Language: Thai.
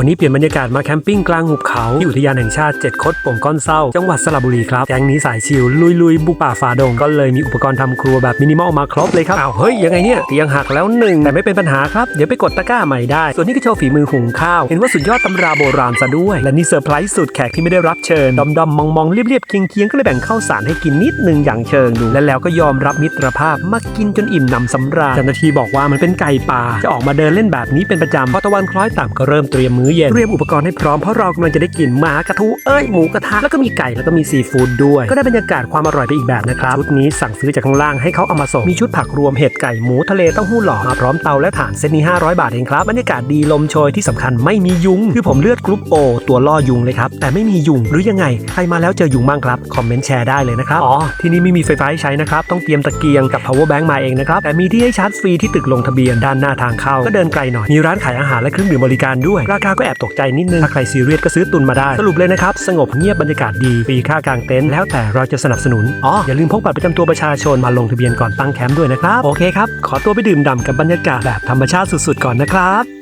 วันนี้เปลี่ยนบรรยากาศมาแคมปิ้งกลางหุบเขาที่อุทยานแห่งชาติเจ็ดคดป่งก้อนเศร้า จังหวัดสระบุรีครับแก๊งนี้สายชิลลุยลุยบุกป่าฝ่าดงก็เลยมีอุปกรณ์ทำครัวแบบมินิมอลมาครบเลยครับอ้าวเฮ้ยยังไงเนี่ยเตียงหักแล้วหนึ่งแต่ไม่เป็นปัญหาครับเดี๋ยวไปกดตะกร้าใหม่ได้ ส่วนนี้ก็โชว์ฝีมือหุงข้าวเห็นว่าสุดยอดตำราโบราณซะด้วย และนี่เซอร์ไพรส์สุดแขกที่ไม่ได้รับเชิญดอมดอมมองมองๆเรียบๆเคียงเคียงๆก็เลยแบ่งข้าวสารให้กินนิดนึงอย่างเชิงดูและแล้วก็ยอมรับมิตรภาพมากินจนอิ่มหนำสำราญเจ้าหน้าที่บอกว่ามันเป็นไก่ป่าจะออกมาเดินเล่นแบบนี้เป็นประจำพอตะวันคล้อยต่ำก็เริ่มเตรียมมือเย็น เตรียมอุปกรณ์ให้พร้อมเพราะเรากำลังจะได้กินหมากระทุเอ้ยหมูกระทะแล้วก็มีไก่แล้วก็มีซีฟู้ดด้วย ก็ได้บรรยากาศความอร่อยไปอีกแบบนะครับชุดนี้สั่งซื้อจากข้างล่างให้เขาเอามาส่งมีชุดผักรวมเห็ดไก่หมูทะเลเต้าหู้หล่อมาพร้อมเตาและถ่านเซตนี้500 บาทเองครับบรรยากาศดีลมโชยที่สำคัญไม่มียุง คือผมเลือดกรุ๊ปโอตัวล่อยุงเลยครับแต่ไม่มียุงหรือยังไงใครมาแล้วเจอยุงบ้างครับคอมเมนต์แชร์ได้เลยนะครับอ๋อที่นี่ไม่มีไฟฟ้าให้ใช้นะครับต้องเตรียมตะเกียงกับ power bank มาเองนะครับแต่มีที่ให้ชาร์จฟรีที่ตึกลงทะเบียนด้านหน้าทางเข้าก็เดินไกลหน่อยมีร้านขายอาหารและเครื่องดื่มบริการด้วยราคาก็แอบตกใจนิดนึง ถ้าใครซีเรียสก็ซื้อตุนมาได้ สรุปเลยนะครับ สงบเงียบบรรยากาศดีฟรีค่ากางเต็นท์แล้วแต่เราจะสนับสนุน อ๋อ อย่าลืมพกบัตรประจำตัวประชาชนมาลงทะเบียนก่อนตั้งแคมป์ด้วยนะครับ โอเคครับ ขอตัวไปดื่มด่ำกับบรรยากาศแบบธรรมชาติสุดๆก่อนนะครับ